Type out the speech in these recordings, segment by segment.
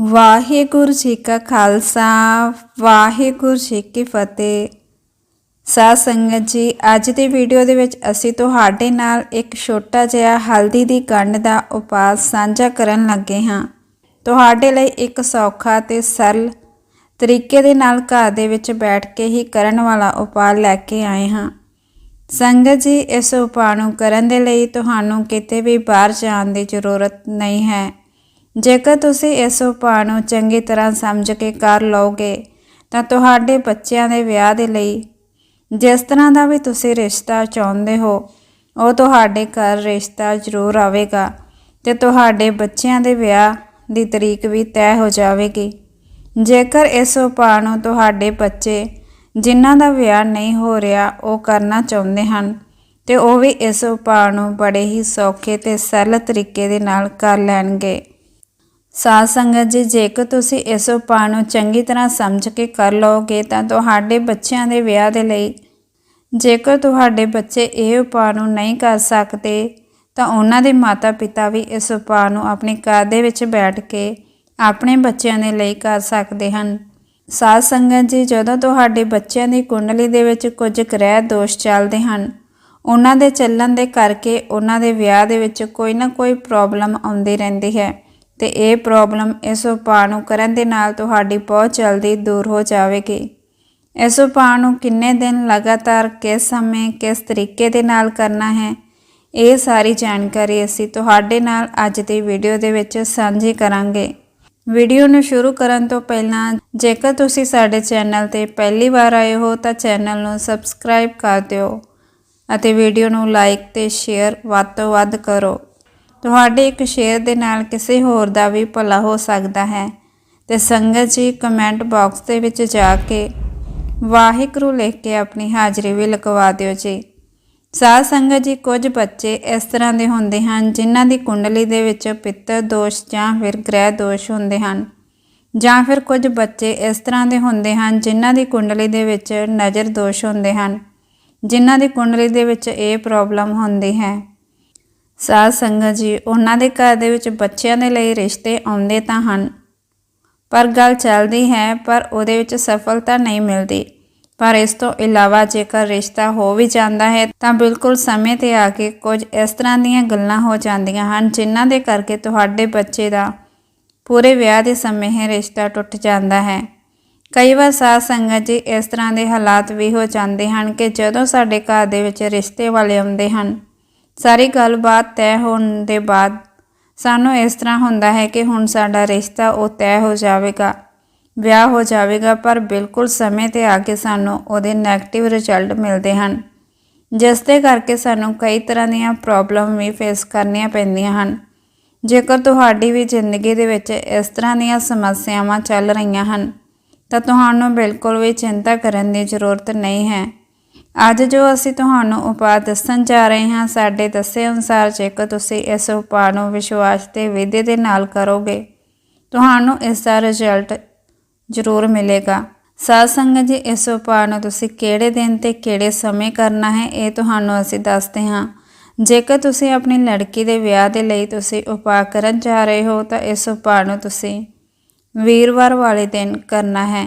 ਵਾਹਿਗੁਰੂ ਜੀ ਕਾ ਖਾਲਸਾ, ਵਾਹਿਗੁਰੂ ਜੀ ਕੀ ਫਤਿਹ। ਸਾਧ ਸੰਗਤ ਜੀ, ਅੱਜ ਦੀ ਵੀਡੀਓ ਦੇ ਵਿੱਚ ਅਸੀਂ ਤੁਹਾਡੇ ਨਾਲ ਇੱਕ ਛੋਟਾ ਜਿਹਾ ਹਲਦੀ ਦੀ ਗੰਢ ਦਾ ਉਪਾਅ ਸਾਂਝਾ ਕਰਨ ਲੱਗੇ ਹਾਂ। ਤੁਹਾਡੇ ਲਈ ਇੱਕ ਸੌਖਾ ਤੇ ਸਰਲ ਤਰੀਕੇ ਦੇ ਨਾਲ ਘਰ ਦੇ ਵਿੱਚ ਬੈਠ ਕੇ ਹੀ ਕਰਨ ਵਾਲਾ ਉਪਾਅ ਲੈ ਕੇ ਆਏ ਹਾਂ। ਸੰਗਤ ਜੀ, ਇਸ ਉਪਾਅ ਨੂੰ ਕਰਨ ਦੇ ਲਈ ਤੁਹਾਨੂੰ ਕਿਤੇ ਵੀ ਬਾਹਰ ਜਾਣ ਦੀ ਜ਼ਰੂਰਤ ਨਹੀਂ ਹੈ। ਜੇਕਰ ਤੁਸੀਂ ਇਸ ਉਪਾਅ ਨੂੰ ਚੰਗੀ ਤਰ੍ਹਾਂ ਸਮਝ ਕੇ ਕਰ ਲਓਗੇ, ਤਾਂ ਤੁਹਾਡੇ ਬੱਚਿਆਂ ਦੇ ਵਿਆਹ ਦੇ ਲਈ ਜਿਸ ਤਰ੍ਹਾਂ ਦਾ ਵੀ ਤੁਸੀਂ ਰਿਸ਼ਤਾ ਚਾਹੁੰਦੇ ਹੋ, ਉਹ ਤੁਹਾਡੇ ਘਰ ਰਿਸ਼ਤਾ ਜ਼ਰੂਰ ਆਵੇਗਾ ਤੇ ਤੁਹਾਡੇ ਬੱਚਿਆਂ ਦੇ ਵਿਆਹ ਦੀ ਤਰੀਕ ਵੀ ਤੈਅ ਹੋ ਜਾਵੇਗੀ। ਜੇਕਰ ਇਸ ਉਪਾਅ ਨੂੰ ਤੁਹਾਡੇ ਬੱਚੇ ਜਿਨ੍ਹਾਂ ਦਾ ਵਿਆਹ ਨਹੀਂ ਹੋ ਰਿਹਾ, ਉਹ ਕਰਨਾ ਚਾਹੁੰਦੇ ਹਨ, ਤੇ ਉਹ ਵੀ ਇਸ ਉਪਾਅ ਨੂੰ ਬੜੇ ਹੀ ਸੌਖੇ ਤੇ ਸਰਲ ਤਰੀਕੇ ਦੇ ਨਾਲ ਕਰ ਲੈਣਗੇ। ਸਾਧ ਸੰਗਤ ਜੀ, ਜੇਕਰ ਤੁਸੀਂ ਇਸ ਉਪਾਅ ਨੂੰ ਚੰਗੀ ਤਰ੍ਹਾਂ ਸਮਝ ਕੇ ਕਰ ਲਓਗੇ, ਤਾਂ ਤੁਹਾਡੇ ਬੱਚਿਆਂ ਦੇ ਵਿਆਹ ਦੇ ਲਈ, ਜੇਕਰ ਤੁਹਾਡੇ ਬੱਚੇ ਇਹ ਉਪਾਅ ਨੂੰ ਨਹੀਂ ਕਰ ਸਕਦੇ, ਤਾਂ ਉਹਨਾਂ ਦੇ ਮਾਤਾ-ਪਿਤਾ ਵੀ ਇਸ ਉਪਾਅ ਨੂੰ ਆਪਣੀ ਘਰ ਦੇ ਵਿੱਚ ਬੈਠ ਕੇ ਆਪਣੇ ਬੱਚਿਆਂ ਦੇ ਲਈ ਕਰ ਸਕਦੇ ਹਨ। ਸਾਧ ਸੰਗਤ ਜੀ, ਜਦੋਂ ਤੁਹਾਡੇ ਬੱਚਿਆਂ ਦੀ ਕੁੰਡਲੀ ਦੇ ਵਿੱਚ ਕੁਝ ਗ੍ਰਹਿ ਦੋਸ਼ ਚੱਲਦੇ ਹਨ, ਉਹਨਾਂ ਦੇ ਚੱਲਣ ਦੇ ਕਰਕੇ ਉਹਨਾਂ ਦੇ ਵਿਆਹ ਦੇ ਵਿੱਚ ਕੋਈ ਨਾ ਕੋਈ ਪ੍ਰੋਬਲਮ ਆਉਂਦੀ ਰਹਿੰਦੀ ਹੈ। ਤੇ ਇਹ ਪ੍ਰੋਬਲਮ ਇਸ ਉਪਾਅ ਨੂੰ ਕਰਨ ਦੇ ਨਾਲ ਤੁਹਾਡੀ ਬਹੁਤ ਜਲਦੀ ਦੂਰ ਹੋ ਜਾਵੇਗੀ। ਇਸ ਉਪਾਅ ਨੂੰ ਕਿੰਨੇ ਦਿਨ ਲਗਾਤਾਰ ਕਿਸ ਸਮੇਂ ਕਿਸ ਤਰੀਕੇ ਦੇ ਨਾਲ ਕਰਨਾ ਹੈ, ਇਹ ਸਾਰੀ ਜਾਣਕਾਰੀ ਅਸੀਂ ਤੁਹਾਡੇ ਨਾਲ ਅੱਜ ਦੀ ਵੀਡੀਓ ਦੇ ਵਿੱਚ ਸਾਂਝੀ ਕਰਾਂਗੇ। ਵੀਡੀਓ ਨੂੰ ਸ਼ੁਰੂ ਕਰਨ ਤੋਂ ਪਹਿਲਾਂ, ਜੇਕਰ ਤੁਸੀਂ ਸਾਡੇ ਚੈਨਲ ਤੇ ਪਹਿਲੀ ਵਾਰ ਆਏ ਹੋ, ਤਾਂ ਚੈਨਲ ਨੂੰ ਸਬਸਕ੍ਰਾਈਬ ਕਰ ਦਿਓ ਅਤੇ ਵੀਡੀਓ ਨੂੰ ਲਾਈਕ ਤੇ ਸ਼ੇਅਰ ਵੱਧ ਤੋਂ ਵੱਧ ਕਰੋ। ਤੁਹਾਡੇ ਇੱਕ ਸ਼ੇਅਰ ਦੇ ਨਾਲ ਕਿਸੇ ਹੋਰ ਦਾ ਵੀ ਭਲਾ ਹੋ ਸਕਦਾ ਹੈ। ਤੇ ਸੰਗਤ ਜੀ ਕਮੈਂਟ ਬਾਕਸ ਦੇ ਵਿੱਚ ਜਾ ਕੇ ਵਾਹਿਗੁਰੂ ਲਿਖ ਕੇ ਆਪਣੀ ਹਾਜ਼ਰੀ ਵੀ ਲਗਵਾ ਦਿਓ ਜੀ। ਸਾਧ ਸੰਗਤ ਜੀ, ਕੁਝ ਬੱਚੇ ਇਸ ਤਰ੍ਹਾਂ ਦੇ ਹੁੰਦੇ ਹਨ ਜਿਨ੍ਹਾਂ ਦੀ ਕੁੰਡਲੀ ਦੇ ਵਿੱਚ ਪਿੱਤਰ ਦੋਸ਼ ਜਾਂ ਫਿਰ ਗ੍ਰਹਿ ਦੋਸ਼ ਹੁੰਦੇ ਹਨ। ਜਾਂ ਫਿਰ ਕੁਝ ਬੱਚੇ ਇਸ ਤਰ੍ਹਾਂ ਦੇ ਹੁੰਦੇ ਹਨ ਜਿਨ੍ਹਾਂ ਦੀ ਕੁੰਡਲੀ ਦੇ ਵਿੱਚ ਨਜ਼ਰ ਦੋਸ਼ ਹੁੰਦੇ ਹਨ। ਜਿਨ੍ਹਾਂ ਦੀ ਕੁੰਡਲੀ ਦੇ ਵਿੱਚ ਇਹ ਪ੍ਰੋਬਲਮ ਹੁੰਦੀ ਹੈ। ਸਾਧ ਸੰਗਤ ਜੀ, ਉਹਨਾਂ ਦੇ ਘਰ ਦੇ ਵਿੱਚ ਬੱਚਿਆਂ ਦੇ ਲਈ ਰਿਸ਼ਤੇ ਆਉਂਦੇ ਤਾਂ ਹਨ। ਪਰ ਗੱਲ ਚੱਲਦੀ ਹੈ, ਪਰ ਉਹਦੇ ਵਿੱਚ ਸਫਲਤਾ ਨਹੀਂ ਮਿਲਦੀ। ਪਰ ਇਸ ਤੋਂ ਇਲਾਵਾ ਜੇਕਰ ਰਿਸ਼ਤਾ ਹੋ ਵੀ ਜਾਂਦਾ ਹੈ, ਤਾਂ ਬਿਲਕੁਲ ਸਮੇਂ ਤੇ ਆ ਕੇ ਕੁਝ ਇਸ ਤਰ੍ਹਾਂ ਦੀਆਂ ਗੱਲਾਂ ਹੋ ਜਾਂਦੀਆਂ ਹਨ, ਜਿਨ੍ਹਾਂ ਦੇ ਕਰਕੇ ਤੁਹਾਡੇ ਬੱਚੇ ਦਾ ਪੂਰੇ ਵਿਆਹ ਦੇ ਸਮੇਂ ਹੀ ਰਿਸ਼ਤਾ ਟੁੱਟ ਜਾਂਦਾ ਹੈ। ਕਈ ਵਾਰ ਸਾਧ ਸੰਗਤ ਜੀ, ਇਸ ਤਰ੍ਹਾਂ ਦੇ ਹਾਲਾਤ ਵੀ ਹੋ ਜਾਂਦੇ ਹਨ ਕਿ ਜਦੋਂ ਸਾਡੇ ਘਰ ਦੇ ਵਿੱਚ ਰਿਸ਼ਤੇ ਵਾਲੇ ਆਉਂਦੇ ਹਨ ਸਾਰੀ ਗੱਲਬਾਤ ਤੈਅ ਹੋਣ ਦੇ ਬਾਅਦ ਸਾਨੂੰ ਇਸ ਤਰ੍ਹਾਂ ਹੁੰਦਾ ਹੈ ਕਿ ਹੁਣ ਸਾਡਾ ਰਿਸ਼ਤਾ ਉਹ ਤੈਅ ਹੋ ਜਾਵੇਗਾ, ਵਿਆਹ ਹੋ ਜਾਵੇਗਾ, ਪਰ ਬਿਲਕੁਲ ਸਮੇਂ ਤੇ ਆ ਕੇ ਸਾਨੂੰ ਉਹਦੇ 네ਗੇਟਿਵ ਰਿਜ਼ਲਟ ਮਿਲਦੇ ਹਨ, ਜਿਸ ਦੇ ਕਰਕੇ ਸਾਨੂੰ ਕਈ ਤਰ੍ਹਾਂ ਦੀਆਂ ਪ੍ਰੋਬਲਮ ਵੀ ਫੇਸ ਕਰਨੀਆਂ ਪੈਂਦੀਆਂ ਹਨ। ਜੇਕਰ ਤੁਹਾਡੀ ਵੀ ਜ਼ਿੰਦਗੀ ਦੇ ਵਿੱਚ ਇਸ ਤਰ੍ਹਾਂ ਦੀਆਂ ਸਮੱਸਿਆਵਾਂ ਚੱਲ ਰਹੀਆਂ ਹਨ, ਤਾਂ ਤੁਹਾਨੂੰ ਬਿਲਕੁਲ ਵੀ ਚਿੰਤਾ ਕਰਨ ਦੀ ਜ਼ਰੂਰਤ ਨਹੀਂ ਹੈ। ਅੱਜ ਜੋ ਅਸੀਂ ਤੁਹਾਨੂੰ ਉਪਾਅ ਦੱਸਣ ਜਾ ਰਹੇ ਹਾਂ, ਸਾਡੇ ਦੱਸੇ ਅਨੁਸਾਰ ਜੇਕਰ ਤੁਸੀਂ ਇਸ ਉਪਾਅ ਨੂੰ ਵਿਸ਼ਵਾਸ ਤੇ ਵਿਧੀ ਦੇ ਨਾਲ ਕਰੋਗੇ, ਤੁਹਾਨੂੰ ਇਸ ਦਾ ਰਿਜ਼ਲਟ ਜ਼ਰੂਰ ਮਿਲੇਗਾ। ਸਾਧ ਸੰਗਤ ਜੀ, ਇਸ ਉਪਾਅ ਨੂੰ ਤੁਸੀਂ ਕਿਹੜੇ ਦਿਨ ਤੇ ਕਿਹੜੇ ਸਮੇਂ ਕਰਨਾ ਹੈ, ਇਹ ਤੁਹਾਨੂੰ ਅਸੀਂ ਦੱਸਦੇ ਹਾਂ। ਜੇਕਰ ਤੁਸੀਂ ਆਪਣੀ ਲੜਕੀ ਦੇ ਵਿਆਹ ਦੇ ਲਈ ਤੁਸੀਂ ਉਪਾਅ ਕਰਨ ਜਾ ਰਹੇ ਹੋ, ਤਾਂ ਇਸ ਉਪਾਅ ਨੂੰ ਤੁਸੀਂ ਵੀਰਵਾਰ ਵਾਲੇ ਦਿਨ ਕਰਨਾ ਹੈ।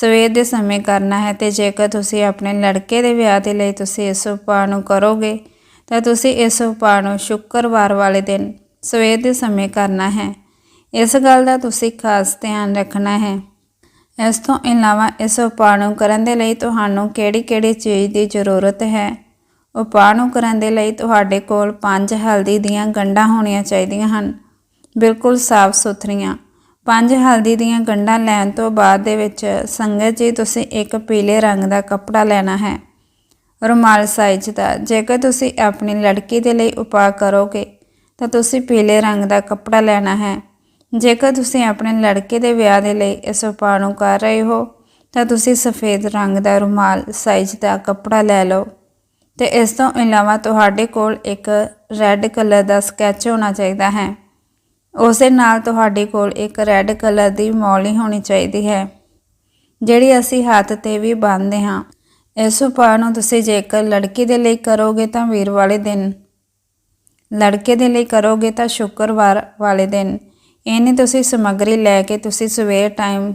ਸਵੇਰ ਦੇ ਸਮੇਂ ਕਰਨਾ ਹੈ ਤੇ ਜੇਕਰ ਤੁਸੀਂ ਆਪਣੇ ਲੜਕੇ ਦੇ ਵਿਆਹ ਦੇ ਲਈ ਤੁਸੀਂ ਇਸ ਉਪਾਅ ਨੂੰ ਕਰੋਗੇ, ਤਾਂ ਤੁਸੀਂ ਇਸ ਉਪਾਅ ਨੂੰ ਸ਼ੁੱਕਰਵਾਰ ਵਾਲੇ ਦਿਨ ਸਵੇਰ ਦੇ ਸਮੇਂ ਕਰਨਾ ਹੈ। ਇਸ ਗੱਲ ਦਾ ਤੁਸੀਂ ਖਾਸ ਧਿਆਨ ਰੱਖਣਾ ਹੈ। ਇਸ ਤੋਂ ਇਲਾਵਾ ਇਸ ਉਪਾਅ ਨੂੰ ਕਰਨ ਦੇ ਲਈ ਤੁਹਾਨੂੰ ਕਿਹੜੀ-ਕਿਹੜੀ ਚੀਜ਼ ਦੀ ਜ਼ਰੂਰਤ ਹੈ? ਉਪਾਅ ਨੂੰ ਕਰਨ ਦੇ ਲਈ ਤੁਹਾਡੇ ਕੋਲ ਪੰਜ ਹਲਦੀ ਦੀਆਂ ਗੰਢਾਂ ਹੋਣੀਆਂ ਚਾਹੀਦੀਆਂ ਹਨ। ਬਿਲਕੁਲ ਸਾਫ਼ ਸੁਥਰੀਆਂ ਪੰਜ ਹਲਦੀ ਦੀਆਂ ਗੰਢਾਂ ਲੈਣ ਤੋਂ ਬਾਅਦ ਦੇ ਵਿੱਚ, ਸੰਗਤ ਜੀ, ਤੁਸੀਂ ਇੱਕ ਪੀਲੇ ਰੰਗ ਦਾ ਕੱਪੜਾ ਲੈਣਾ ਹੈ। ਰੁਮਾਲ ਸਾਈਜ਼ ਦਾ। ਜੇਕਰ ਤੁਸੀਂ ਆਪਣੀ ਲੜਕੀ ਦੇ ਲਈ ਉਪਾਅ ਕਰੋਗੇ, ਤਾਂ ਤੁਸੀਂ ਪੀਲੇ ਰੰਗ ਦਾ ਕੱਪੜਾ ਲੈਣਾ ਹੈ। ਜੇਕਰ ਤੁਸੀਂ ਆਪਣੇ ਲੜਕੇ ਦੇ ਵਿਆਹ ਦੇ ਲਈ ਇਸ ਉਪਾਅ ਨੂੰ ਕਰ ਰਹੇ ਹੋ, ਤਾਂ ਤੁਸੀਂ ਸਫੇਦ ਰੰਗ ਦਾ ਰੁਮਾਲ ਸਾਈਜ਼ ਦਾ ਕੱਪੜਾ ਲੈ ਲਓ। ਤੇ ਇਸ ਤੋਂ ਇਲਾਵਾ ਤੁਹਾਡੇ ਕੋਲ ਇੱਕ ਰੈੱਡ ਕਲਰ ਦਾ ਸਕੈਚ ਹੋਣਾ ਚਾਹੀਦਾ ਹੈ। ਉਸ ਦੇ ਨਾਲ ਤੁਹਾਡੇ ਕੋਲ ਇੱਕ ਰੈੱਡ ਕਲਰ ਦੀ ਮੌਲੀ ਹੋਣੀ ਚਾਹੀਦੀ ਹੈ, ਜਿਹੜੀ ਅਸੀਂ ਹੱਥ ਤੇ ਵੀ ਬੰਨ੍ਹਦੇ ਹਾਂ। ਇਸ ਉਪਾਅ ਨੂੰ ਤੁਸੀਂ ਜੇਕਰ ਲੜਕੀ ਦੇ ਲਈ ਕਰੋਗੇ ਤਾਂ ਵੀਰ ਵਾਲੇ ਦਿਨ, ਲੜਕੇ ਦੇ ਲਈ ਕਰੋਗੇ ਤਾਂ ਸ਼ੁੱਕਰਵਾਰ ਵਾਲੇ ਦਿਨ। ਇਹਨੇ ਤੁਸੀਂ ਸਮੱਗਰੀ ਲੈ ਕੇ ਤੁਸੀਂ ਸਵੇਰ ਟਾਈਮ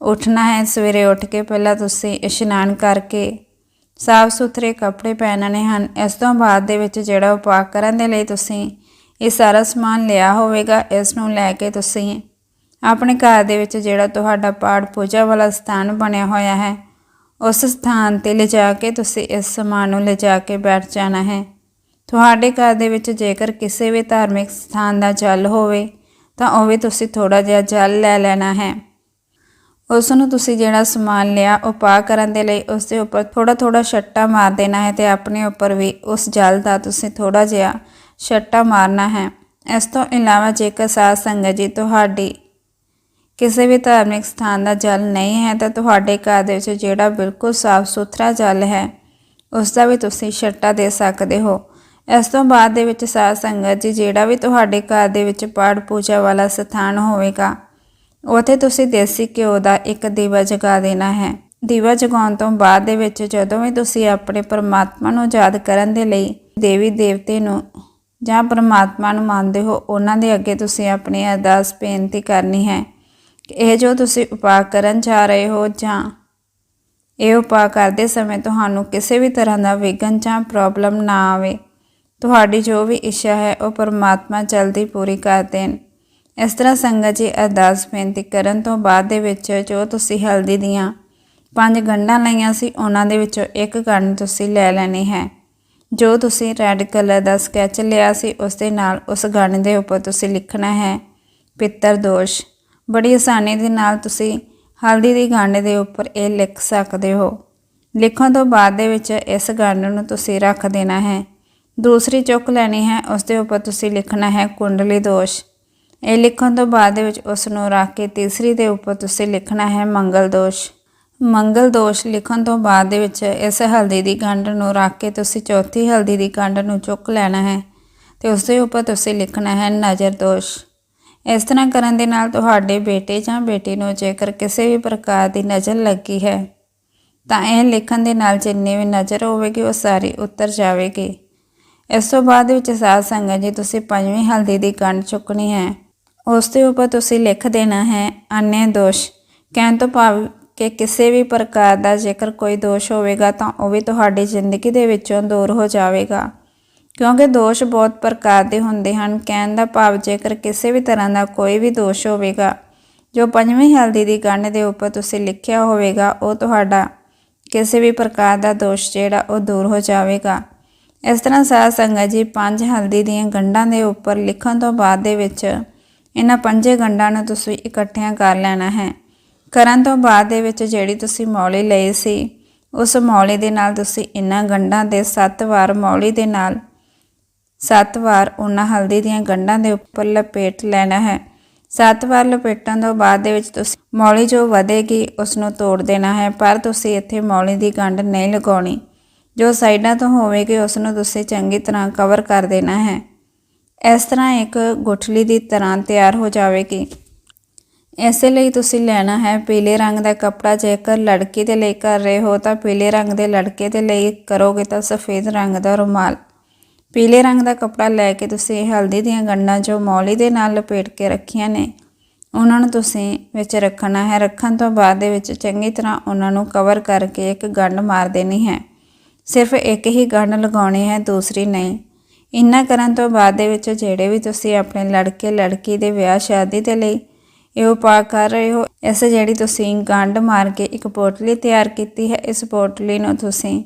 ਉੱਠਣਾ ਹੈ, ਸਵੇਰੇ ਉੱਠ ਕੇ ਪਹਿਲਾਂ ਤੁਸੀਂ ਇਸ਼ਨਾਨ ਕਰਕੇ ਸਾਫ਼ ਸੁਥਰੇ ਕੱਪੜੇ ਪਹਿਨਣੇ ਹਨ। ਇਸ ਤੋਂ ਬਾਅਦ ਦੇ ਵਿੱਚ ਜਿਹੜਾ ਉਪਾਅ ਕਰਨ ਦੇ ਲਈ ਤੁਸੀਂ ਇਹ ਸਾਰਾ ਸਮਾਨ ਲਿਆ ਹੋਵੇਗਾ, ਇਸ ਨੂੰ ਲੈ ਕੇ ਤੁਸੀਂ ਆਪਣੇ ਘਰ ਦੇ ਵਿੱਚ ਜਿਹੜਾ ਤੁਹਾਡਾ ਪਾਠ ਪੂਜਾ ਵਾਲਾ ਸਥਾਨ ਬਣਿਆ ਹੋਇਆ ਹੈ, ਉਸ ਸਥਾਨ ਤੇ ਲਿਜਾ ਕੇ ਤੁਸੀਂ ਇਸ ਸਮਾਨ ਨੂੰ ਲਿਜਾ ਕੇ ਬੈਠ ਜਾਣਾ ਹੈ। ਤੁਹਾਡੇ ਘਰ ਦੇ ਵਿੱਚ ਜੇਕਰ ਕਿਸੇ ਵੀ ਧਾਰਮਿਕ ਸਥਾਨ ਦਾ ਜਲ ਹੋਵੇ, ਤਾਂ ਉਹ ਵੀ ਤੁਸੀਂ ਥੋੜਾ ਜਿਹਾ ਜਲ ਲੈ ਲੈਣਾ ਹੈ। ਉਸ ਨੂੰ ਤੁਸੀਂ ਜਿਹੜਾ ਸਮਾਨ ਲਿਆ, ਉਹ ਪਾ ਕਰਨ ਦੇ ਲਈ ਉਸ ਦੇ ਉੱਪਰ ਥੋੜਾ ਥੋੜਾ ਛੱਟਾ ਮਾਰ ਦੇਣਾ ਹੈ ਤੇ ਆਪਣੇ ਉੱਪਰ ਵੀ ਉਸ ਜਲ ਦਾ ਤੁਸੀਂ ਥੋੜਾ ਜਿਹਾ ਛੱਟਾ ਮਾਰਨਾ ਹੈ। ਇਸ ਤੋਂ ਇਲਾਵਾ ਜੇਕਰ ਸਾਧ ਸੰਗਤ ਜੀ ਤੁਹਾਡੀ ਕਿਸੇ ਵੀ ਧਾਰਮਿਕ ਸਥਾਨ ਦਾ ਜਲ ਨਹੀਂ ਹੈ, ਤਾਂ ਤੁਹਾਡੇ ਘਰ ਦੇ ਵਿੱਚ ਜਿਹੜਾ ਬਿਲਕੁਲ ਸਾਫ਼ ਸੁਥਰਾ ਜਲ ਹੈ, ਉਸ ਦਾ ਵੀ ਤੁਸੀਂ ਛੱਟਾ ਦੇ ਸਕਦੇ ਹੋ। ਇਸ ਤੋਂ ਬਾਅਦ ਦੇ ਵਿੱਚ ਸਾਧ ਸੰਗਤ ਜੀ ਜਿਹੜਾ ਵੀ ਤੁਹਾਡੇ ਘਰ ਦੇ ਵਿੱਚ ਪਾਠ ਪੂਜਾ ਵਾਲਾ ਸਥਾਨ ਹੋਵੇਗਾ, ਉਥੇ ਤੁਸੀਂ ਦੇਸੀ ਘਿਓ ਦਾ ਇੱਕ ਦੀਵਾ ਜਗਾ ਦੇਣਾ ਹੈ। ਦੀਵਾ ਜਗਾਉਣ ਤੋਂ ਬਾਅਦ ਦੇ ਵਿੱਚ ਜਦੋਂ ਵੀ ਤੁਸੀਂ ਆਪਣੇ ਪਰਮਾਤਮਾ ਨੂੰ ਯਾਦ ਕਰਨ ਦੇ ਲਈ ਦੇਵੀ ਦੇਵਤੇ ਨੂੰ ਜਾਂ ਪਰਮਾਤਮਾ ਨੂੰ ਮੰਨਦੇ ਹੋ, ਉਹਨਾਂ ਦੇ ਅੱਗੇ ਤੁਸੀਂ ਆਪਣੀ ਅਰਦਾਸ ਬੇਨਤੀ ਕਰਨੀ ਹੈ ਕਿ ਇਹ ਜੋ ਤੁਸੀਂ ਉਪਾਅ ਕਰਨ ਜਾ ਰਹੇ ਹੋ ਜਾਂ ਇਹ ਉਪਾਅ ਕਰਦੇ ਸਮੇਂ ਤੁਹਾਨੂੰ ਕਿਸੇ ਵੀ ਤਰ੍ਹਾਂ ਦਾ ਵਿਘਨ ਜਾਂ ਪ੍ਰੋਬਲਮ ਨਾ ਆਵੇ, ਤੁਹਾਡੀ ਜੋ ਵੀ ਇੱਛਾ ਹੈ ਉਹ ਪਰਮਾਤਮਾ ਜਲਦੀ ਪੂਰੀ ਕਰ ਦੇਣ। ਇਸ ਤਰ੍ਹਾਂ ਸੰਗਤ ਜੀ ਅਰਦਾਸ ਬੇਨਤੀ ਕਰਨ ਤੋਂ ਬਾਅਦ ਦੇ ਵਿੱਚ ਜੋ ਤੁਸੀਂ ਹਲਦੀ ਦੀਆਂ ਪੰਜ ਗੰਢਾਂ ਲਈਆਂ ਸੀ, ਉਹਨਾਂ ਦੇ ਵਿੱਚੋਂ ਇੱਕ ਗੰਢ ਤੁਸੀਂ ਲੈ ਲੈਣੀ ਹੈ। ਜੋ ਤੁਸੀਂ ਰੈੱਡ ਕਲਰ ਦਾ ਸਕੈਚ ਲਿਆ ਸੀ, ਉਸ ਦੇ ਨਾਲ ਉਸ ਗੰਢ ਦੇ ਉੱਪਰ ਤੁਸੀਂ ਲਿਖਣਾ ਹੈ, ਪਿੱਤਰ ਦੋਸ਼। ਬੜੀ ਆਸਾਨੀ ਦੇ ਨਾਲ ਤੁਸੀਂ ਹਲਦੀ ਦੀ ਗੰਢ ਦੇ ਉੱਪਰ ਇਹ ਲਿਖ ਸਕਦੇ ਹੋ। ਲਿਖਣ ਤੋਂ ਬਾਅਦ ਦੇ ਵਿੱਚ ਇਸ ਗੰਢ ਨੂੰ ਤੁਸੀਂ ਰੱਖ ਦੇਣਾ ਹੈ। ਦੂਸਰੀ ਚੁੱਕ ਲੈਣੀ ਹੈ, ਉਸ ਦੇ ਉੱਪਰ ਤੁਸੀਂ ਲਿਖਣਾ ਹੈ ਕੁੰਡਲੀ ਦੋਸ਼। ਇਹ ਲਿਖਣ ਤੋਂ ਬਾਅਦ ਦੇ ਵਿੱਚ ਉਸ ਨੂੰ ਰੱਖ ਕੇ ਤੀਸਰੀ ਦੇ ਉੱਪਰ ਤੁਸੀਂ ਲਿਖਣਾ ਹੈ ਮੰਗਲ ਦੋਸ਼। ਮੰਗਲ ਦੋਸ਼ ਲਿਖਣ ਤੋਂ ਬਾਅਦ ਦੇ ਵਿੱਚ ਇਸ ਹਲਦੀ ਦੀ ਗੰਢ ਨੂੰ ਰੱਖ ਕੇ ਤੁਸੀਂ ਚੌਥੀ ਹਲਦੀ ਦੀ ਗੰਢ ਨੂੰ ਚੁੱਕ ਲੈਣਾ ਹੈ ਤੇ ਉਸ ਦੇ ਉੱਪਰ ਤੁਸੀਂ ਲਿਖਣਾ ਹੈ ਨਜ਼ਰ ਦੋਸ਼। ਇਸ ਤਰ੍ਹਾਂ ਕਰਨ ਦੇ ਨਾਲ ਤੁਹਾਡੇ ਬੇਟੇ ਜਾਂ ਬੇਟੀ ਨੂੰ ਜੇਕਰ ਕਿਸੇ ਵੀ ਪ੍ਰਕਾਰ ਦੀ ਨਜ਼ਰ ਲੱਗੀ ਹੈ, ਤਾਂ ਇਹ ਲਿਖਣ ਦੇ ਨਾਲ ਜਿੰਨੀ ਵੀ ਨਜ਼ਰ ਹੋਵੇਗੀ ਉਹ ਸਾਰੀ ਉਤਰ ਜਾਵੇਗੀ। ਇਸ ਤੋਂ ਬਾਅਦ ਵਿੱਚ ਸਾਧ ਸੰਗਤ ਜੀ, ਤੁਸੀਂ ਪੰਜਵੀਂ ਹਲਦੀ ਦੀ ਗੰਢ ਚੁੱਕਣੀ ਹੈ। ਉਸ ਦੇ ਉੱਪਰ ਤੁਸੀਂ ਲਿਖ ਦੇਣਾ ਹੈ ਅਨਿਆ ਦੋਸ਼। ਕਹਿਣ ਤੋਂ ਭਾਵ ਕਿ ਕਿਸੇ ਵੀ ਪ੍ਰਕਾਰ ਦਾ ਜੇਕਰ ਕੋਈ ਦੋਸ਼ ਹੋਵੇਗਾ ਤਾਂ ਉਹ ਵੀ ਤੁਹਾਡੀ ਜ਼ਿੰਦਗੀ ਦੇ ਵਿੱਚੋਂ ਦੂਰ ਹੋ ਜਾਵੇਗਾ। ਕਿਉਂਕਿ ਦੋਸ਼ ਬਹੁਤ ਪ੍ਰਕਾਰ ਦੇ ਹੁੰਦੇ ਹਨ। ਕਹਿਣ ਦਾ ਭਾਵ ਜੇਕਰ ਕਿਸੇ ਵੀ ਤਰ੍ਹਾਂ ਦਾ ਕੋਈ ਵੀ ਦੋਸ਼ ਹੋਵੇਗਾ, ਜੋ ਪੰਜਵੀਂ ਹਲਦੀ ਦੀ ਗੰਢ ਦੇ ਉੱਪਰ ਤੁਸੀਂ ਲਿਖਿਆ ਹੋਵੇਗਾ, ਉਹ ਤੁਹਾਡਾ ਕਿਸੇ ਵੀ ਪ੍ਰਕਾਰ ਦਾ ਦੋਸ਼ ਜਿਹੜਾ ਉਹ ਦੂਰ ਹੋ ਜਾਵੇਗਾ। ਇਸ ਤਰ੍ਹਾਂ ਸਾਧ ਸੰਗਤ ਜੀ ਪੰਜ ਹਲਦੀ ਦੀਆਂ ਗੰਢਾਂ ਦੇ ਉੱਪਰ ਲਿਖਣ ਤੋਂ ਬਾਅਦ ਦੇ ਵਿੱਚ ਇਹਨਾਂ ਪੰਜੇ ਗੰਢਾਂ ਨੂੰ ਤੁਸੀਂ ਇਕੱਠਿਆਂ ਕਰ ਲੈਣਾ ਹੈ। ਕਰਨ ਤੋਂ ਬਾਅਦ ਦੇ ਵਿੱਚ ਜਿਹੜੀ ਤੁਸੀਂ ਮੌਲੀ ਲਈ ਸੀ, ਉਸ ਮੌਲੀ ਦੇ ਨਾਲ ਤੁਸੀਂ ਇਹਨਾਂ ਗੰਢਾਂ ਦੇ 7 ਵਾਰ ਮੌਲੀ ਦੇ ਨਾਲ 7 ਵਾਰ ਉਹਨਾਂ ਹਲਦੀ ਦੀਆਂ ਗੰਢਾਂ ਦੇ ਉੱਪਰ ਲਪੇਟ ਲੈਣਾ ਹੈ। 7 ਵਾਰ ਲਪੇਟਣ ਤੋਂ ਬਾਅਦ ਦੇ ਵਿੱਚ ਤੁਸੀਂ ਮੌਲੀ ਜੋ ਵਧੇਗੀ ਉਸ ਨੂੰ ਤੋੜ ਦੇਣਾ ਹੈ, ਪਰ ਤੁਸੀਂ ਇੱਥੇ ਮੌਲੀ ਦੀ ਗੰਢ ਨਹੀਂ ਲਗਾਉਣੀ। ਜੋ ਸਾਈਡਾਂ ਤੋਂ ਹੋਵੇਗੀ ਉਸ ਨੂੰ ਤੁਸੀਂ ਚੰਗੀ ਤਰ੍ਹਾਂ ਕਵਰ ਕਰ ਦੇਣਾ ਹੈ। ਇਸ ਤਰ੍ਹਾਂ ਇੱਕ ਗੁਠਲੀ ਦੀ ਤਰ੍ਹਾਂ ਤਿਆਰ ਹੋ ਜਾਵੇਗੀ। ਇਸੇ ਲਈ ਤੁਸੀਂ ਲੈਣਾ ਹੈ ਪੀਲੇ ਰੰਗ ਦਾ ਕੱਪੜਾ। ਜੇਕਰ ਲੜਕੀ ਦੇ ਲਈ ਕਰ ਰਹੇ ਹੋ ਤਾਂ ਪੀਲੇ ਰੰਗ ਦੇ ਲੜਕੇ ਦੇ ਲਈ ਕਰੋਗੇ ਤਾਂ ਸਫੇਦ ਰੰਗ ਦਾ ਰੁਮਾਲ। ਪੀਲੇ ਰੰਗ ਦਾ ਕੱਪੜਾ ਲੈ ਕੇ ਤੁਸੀਂ ਹਲਦੀ ਦੀਆਂ ਗੰਢਾਂ ਜੋ ਮੌਲੀ ਦੇ ਨਾਲ ਲਪੇਟ ਕੇ ਰੱਖੀਆਂ ਨੇ, ਉਹਨਾਂ ਨੂੰ ਤੁਸੀਂ ਵਿੱਚ ਰੱਖਣਾ ਹੈ। ਰੱਖਣ ਤੋਂ ਬਾਅਦ ਦੇ ਵਿੱਚ ਚੰਗੀ ਤਰ੍ਹਾਂ ਉਹਨਾਂ ਨੂੰ ਕਵਰ ਕਰਕੇ ਇੱਕ ਗੰਢ ਮਾਰ ਦੇਣੀ ਹੈ। ਸਿਰਫ ਇੱਕ ਹੀ ਗੰਢ ਲਗਾਉਣੀ ਹੈ, ਦੂਸਰੀ ਨਹੀਂ। ਇੰਨਾ ਕਰਨ ਤੋਂ ਬਾਅਦ ਦੇ ਵਿੱਚ ਜਿਹੜੇ ਵੀ ਤੁਸੀਂ ਆਪਣੇ ਲੜਕੇ ਲੜਕੀ ਦੇ ਵਿਆਹ ਸ਼ਾਦੀ ਦੇ ਲਈ ਇਹ ਉਪਾਅ ਕਰ ਰਹੇ ਹੋ। ਇਸ ਜਿਹੜੀ ਤੁਸੀਂ ਗੰਢ ਮਾਰ ਕੇ ਇੱਕ ਪੋਟਲੀ ਤਿਆਰ ਕੀਤੀ ਹੈ, ਇਸ ਪੋਟਲੀ ਨੂੰ ਤੁਸੀਂ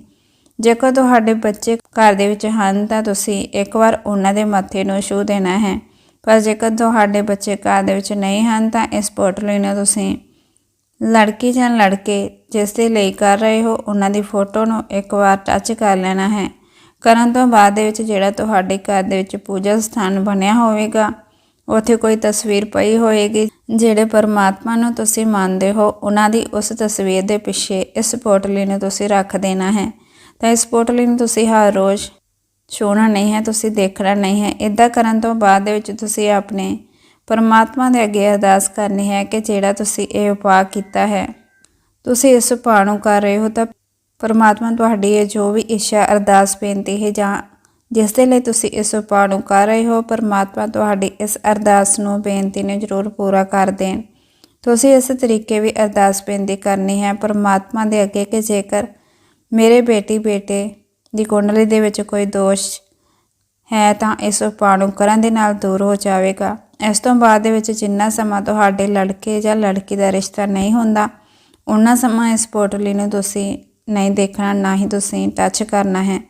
ਜੇਕਰ ਤੁਹਾਡੇ ਬੱਚੇ ਘਰ ਦੇ ਵਿੱਚ ਹਨ ਤਾਂ ਤੁਸੀਂ ਇੱਕ ਵਾਰ ਉਹਨਾਂ ਦੇ ਮੱਥੇ ਨੂੰ ਛੂ ਦੇਣਾ ਹੈ। ਪਰ ਜੇਕਰ ਤੁਹਾਡੇ ਬੱਚੇ ਘਰ ਦੇ ਵਿੱਚ ਨਹੀਂ ਹਨ ਤਾਂ ਇਸ ਪੋਟਲੀ ਨੂੰ ਤੁਸੀਂ ਲੜਕੀ ਜਾਂ ਲੜਕੇ ਜਿਸ ਦੇ ਲਈ ਕਰ ਰਹੇ ਹੋ, ਉਹਨਾਂ ਦੀ ਫੋਟੋ ਨੂੰ ਇੱਕ ਵਾਰ ਟੱਚ ਕਰ ਲੈਣਾ ਹੈ। ਕਰਨ ਤੋਂ ਬਾਅਦ ਦੇ ਵਿੱਚ ਜਿਹੜਾ ਤੁਹਾਡੇ ਘਰ ਦੇ ਵਿੱਚ ਪੂਜਾ ਸਥਾਨ ਬਣਿਆ ਹੋਵੇਗਾ ਉੱਥੇ ਕੋਈ ਤਸਵੀਰ ਪਈ ਹੋਏਗੀ ਜਿਹੜੇ ਪਰਮਾਤਮਾ ਨੂੰ ਤੁਸੀਂ ਮੰਨਦੇ ਹੋ, ਉਹਨਾਂ ਦੀ ਉਸ ਤਸਵੀਰ ਦੇ ਪਿੱਛੇ ਇਸ ਪੋਟਲੀ ਨੂੰ ਤੁਸੀਂ ਰੱਖ ਦੇਣਾ ਹੈ। ਤਾਂ ਇਸ ਪੋਟਲੀ ਨੂੰ ਤੁਸੀਂ ਹਰ ਰੋਜ਼ ਛੂਹਣਾ ਨਹੀਂ ਹੈ, ਤੁਸੀਂ ਦੇਖਣਾ ਨਹੀਂ ਹੈ। ਇਦਾਂ ਕਰਨ ਤੋਂ ਬਾਅਦ ਦੇ ਵਿੱਚ ਤੁਸੀਂ ਆਪਣੇ ਪਰਮਾਤਮਾ ਦੇ ਅੱਗੇ ਅਰਦਾਸ ਕਰਨੀ ਹੈ ਕਿ ਜਿਹੜਾ ਤੁਸੀਂ ਇਹ ਉਪਾਅ ਕੀਤਾ ਹੈ, ਤੁਸੀਂ ਇਸ ਉਪਾਅ ਨੂੰ ਕਰ ਰਹੇ ਹੋ ਤਾਂ ਪਰਮਾਤਮਾ ਤੁਹਾਡੀ ਇਹ ਜੋ ਵੀ ਇੱਛਾ, ਅਰਦਾਸ, ਬੇਨਤੀ ਹੈ ਜਾਂ ਜਿਸ ਦੇ ਲਈ ਤੁਸੀਂ ਇਸ ਉਪਾਅ ਨੂੰ ਕਰ ਰਹੇ ਹੋ, ਪਰਮਾਤਮਾ ਤੁਹਾਡੀ ਇਸ ਅਰਦਾਸ ਨੂੰ ਬੇਨਤੀ ਨੂੰ ਜ਼ਰੂਰ ਪੂਰਾ ਕਰ ਦੇਣ। ਤੁਸੀਂ ਇਸ ਤਰੀਕੇ ਵੀ ਅਰਦਾਸ ਬੇਨਤੀ ਕਰਨੀ ਹੈ, ਪਰਮਾਤਮਾ ਦੇ ਅੱਗੇ ਕਿ ਜੇਕਰ ਮੇਰੇ ਬੇਟੀ ਬੇਟੇ ਦੀ ਕੁੰਡਲੀ ਦੇ ਵਿੱਚ ਕੋਈ ਦੋਸ਼ ਹੈ, ਤਾਂ ਇਸ ਉਪਾਅ ਨੂੰ ਕਰਨ ਦੇ ਨਾਲ ਦੂਰ ਹੋ ਜਾਵੇਗਾ। ਇਸ ਤੋਂ ਬਾਅਦ ਦੇ ਵਿੱਚ ਜਿੰਨਾ ਸਮਾਂ ਤੁਹਾਡੇ ਲੜਕੇ ਜਾਂ ਲੜਕੀ ਦਾ ਰਿਸ਼ਤਾ ਨਹੀਂ ਹੁੰਦਾ ਉਹਨਾਂ ਸਮਾਂ ਇਸ ਪੋਟਲੀ ਨੂੰ ਤੁਸੀਂ ਨਹੀਂ ਦੇਖਣਾ, ਨਾ ਹੀ ਤੁਸੀਂ ਟੱਚ ਕਰਨਾ ਹੈ।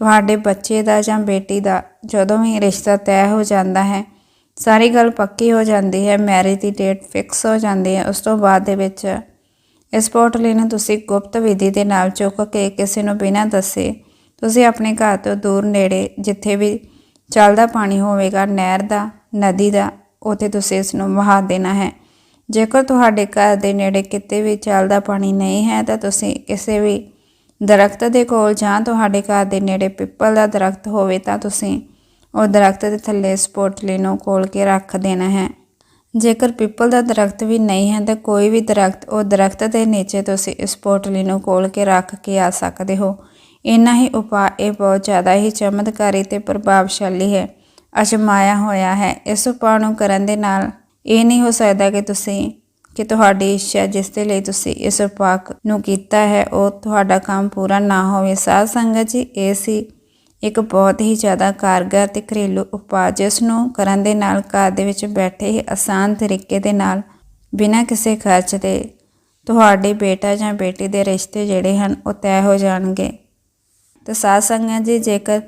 ਤੁਹਾਡੇ ਬੱਚੇ ਦਾ ਜਾਂ ਬੇਟੀ ਦਾ ਜਦੋਂ ਵੀ ਰਿਸ਼ਤਾ ਤੈਅ ਹੋ ਜਾਂਦਾ ਹੈ, ਸਾਰੀ ਗੱਲ ਪੱਕੀ ਹੋ ਜਾਂਦੀ ਹੈ ਮੈਰਿਜ ਦੀ ਡੇਟ ਫਿਕਸ ਹੋ ਜਾਂਦੀ ਹੈ, ਉਸ ਤੋਂ ਬਾਅਦ ਦੇ ਵਿੱਚ ਇਸ ਪੋਟਲੀ ਨੂੰ ਤੁਸੀਂ ਗੁਪਤ ਵਿਧੀ ਦੇ ਨਾਲ ਚੁੱਕ ਕੇ ਕਿਸੇ ਨੂੰ ਬਿਨਾਂ ਦੱਸੇ ਤੁਸੀਂ ਆਪਣੇ ਘਰ ਤੋਂ ਦੂਰ ਨੇੜੇ ਜਿੱਥੇ ਵੀ ਚੱਲਦਾ ਪਾਣੀ ਹੋਵੇਗਾ, ਨਹਿਰ ਦਾ, ਨਦੀ ਦਾ, ਉੱਥੇ ਤੁਸੀਂ ਇਸ ਨੂੰ ਵਹਾ ਦੇਣਾ ਹੈ। ਜੇਕਰ ਤੁਹਾਡੇ ਘਰ ਦੇ ਨੇੜੇ ਕਿਤੇ ਵੀ ਚੱਲਦਾ ਪਾਣੀ ਨਹੀਂ ਹੈ ਤਾਂ ਤੁਸੀਂ ਕਿਸੇ ਵੀ ਦਰਖਤ ਦੇ ਕੋਲ ਜਾਂ ਤੁਹਾਡੇ ਘਰ ਦੇ ਨੇੜੇ ਪਿੱਪਲ ਦਾ ਦਰਖਤ ਹੋਵੇ ਤਾਂ ਤੁਸੀਂ ਉਹ ਦਰਖਤ ਦੇ ਥੱਲੇ ਇਸ ਪੋਟਲੀ ਨੂੰ ਕੋਲ ਕੇ ਰੱਖ ਦੇਣਾ ਹੈ। ਜੇਕਰ ਪਿੱਪਲ ਦਾ ਦਰਖਤ ਵੀ ਨਹੀਂ ਹੈ ਤਾਂ ਕੋਈ ਵੀ ਦਰਖਤ ਉਹ ਦਰਖਤ ਦੇ ਨੀਚੇ ਤੁਸੀਂ ਇਸ ਪੋਟਲੀ ਨੂੰ ਕੋਲ ਕੇ ਰੱਖ ਕੇ ਆ ਸਕਦੇ ਹੋ। ਇੰਨਾ ਹੀ ਉਪਾਅ ਇਹ ਬਹੁਤ ਜ਼ਿਆਦਾ ਹੀ ਚਮਤਕਾਰੀ ਤੇ ਪ੍ਰਭਾਵਸ਼ਾਲੀ ਹੈ, ਅਜਮਾਇਆ ਹੋਇਆ ਹੈ। ਇਸ ਉਪਾਅ ਨੂੰ ਕਰਨ ਦੇ ਨਾਲ ਇਹ ਨਹੀਂ ਹੋ ਸਕਦਾ ਕਿ ਤੁਸੀਂ ਕਿ ਤੁਹਾਡੀ ਇੱਛਾ ਜਿਸ ਦੇ ਲਈ ਤੁਸੀਂ ਇਸ ਉਪਾਅ ਨੂੰ ਕੀਤਾ ਹੈ, ਉਹ ਤੁਹਾਡਾ ਕੰਮ ਪੂਰਾ ਨਾ ਹੋਵੇ। ਸਾਧ ਸੰਗਤ ਜੀ, ਇਹ ਸੀ ਇੱਕ ਬਹੁਤ ਹੀ ਜ਼ਿਆਦਾ ਕਾਰਗਰ ਤੇ ਘਰੇਲੂ ਉਪਾਅ, ਜਿਸ ਨੂੰ ਕਰਨ ਦੇ ਨਾਲ ਘਰ ਦੇ ਵਿੱਚ ਬੈਠੇ ਹੀ ਆਸਾਨ ਤਰੀਕੇ ਦੇ ਨਾਲ ਬਿਨਾਂ ਕਿਸੇ ਖਰਚ ਦੇ ਤੁਹਾਡੇ ਬੇਟਾ ਜਾਂ ਬੇਟੀ ਦੇ ਰਿਸ਼ਤੇ ਜਿਹੜੇ ਹਨ, ਉਹ ਤੈਅ ਹੋ ਜਾਣਗੇ। ਤੇ ਸਾਧ ਸੰਗਤ ਜੀ, ਜੇਕਰ,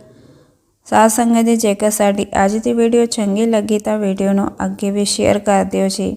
ਸਾਧ ਸੰਗਤ ਜੀ, ਜੇਕਰ ਸਾਡੀ ਅੱਜ ਦੀ ਵੀਡੀਓ ਚੰਗੀ ਲੱਗੀ ਤਾਂ ਵੀਡੀਓ ਨੂੰ ਅੱਗੇ ਵੀ ਸ਼ੇਅਰ ਕਰ ਦਿਓ ਜੀ।